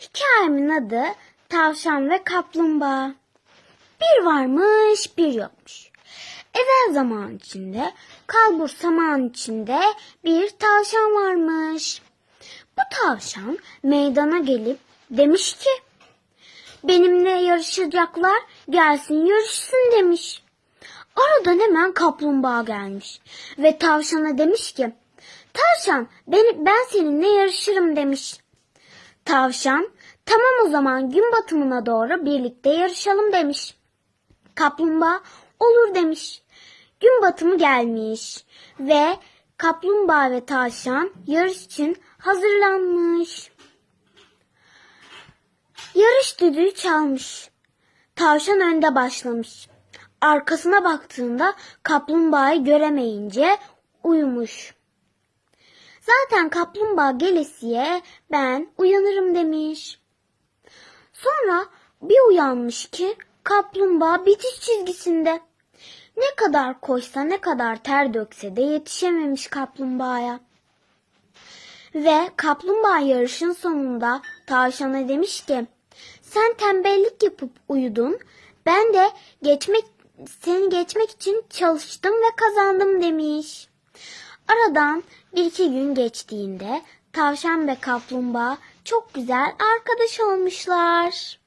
Hikayemin adı Tavşan ve Kaplumbağa. Bir varmış bir yokmuş. Evvel zaman içinde, kalbur saman içinde bir tavşan varmış. Bu tavşan meydana gelip demiş ki, benimle yarışacaklar gelsin yarışsın demiş. Aradan hemen kaplumbağa gelmiş ve tavşana demiş ki, tavşan ben, ben seninle yarışırım demiş. Tavşan tamam o zaman gün batımına doğru birlikte yarışalım demiş. Kaplumbağa olur demiş. Gün batımı gelmiş ve kaplumbağa ve tavşan yarış için hazırlanmış. Yarış düdüğü çalmış. Tavşan önde başlamış. Arkasına baktığında kaplumbağayı göremeyince uyumuş. Zaten kaplumbağa gelesiye ben uyanırım demiş. Sonra bir uyanmış ki kaplumbağa bitiş çizgisinde. Ne kadar koşsa ne kadar ter dökse de yetişememiş kaplumbağaya. Ve kaplumbağa yarışın sonunda tavşana demiş ki sen tembellik yapıp uyudun ben de geçmek seni geçmek için çalıştım ve kazandım demiş. Aradan bir iki gün geçtiğinde tavşan ve kaplumbağa çok güzel arkadaş olmuşlar.